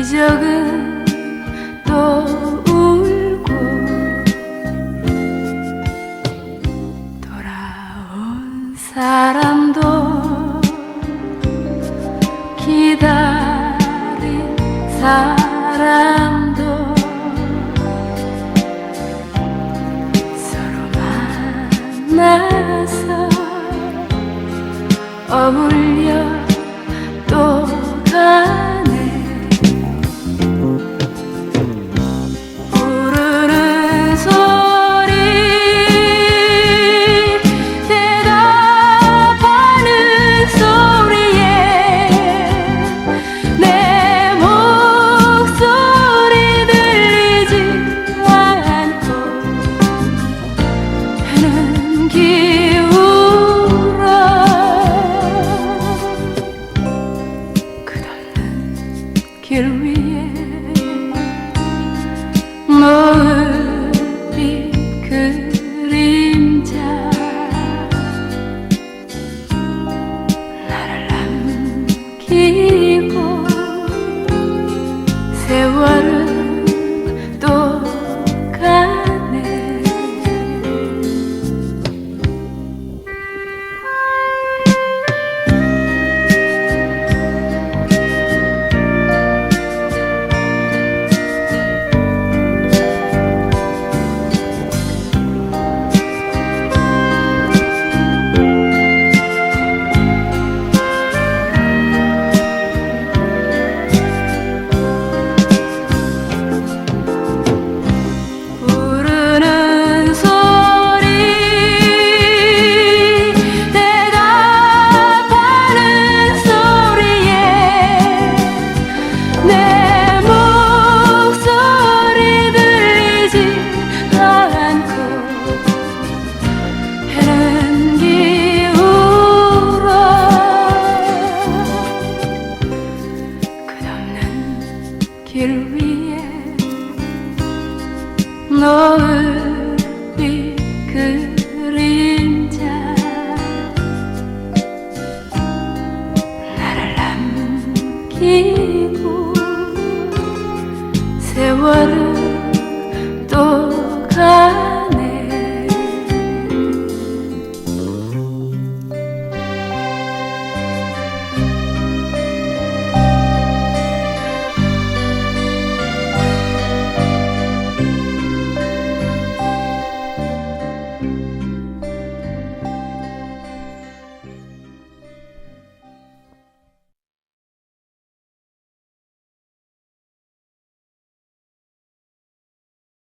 기적은 또 울고 돌아온 사람도 기다린 사람도 서로 만나서 어울려 남기고 세월은 길 위에 노을빛 그림자. 나를 남기고 세월은 또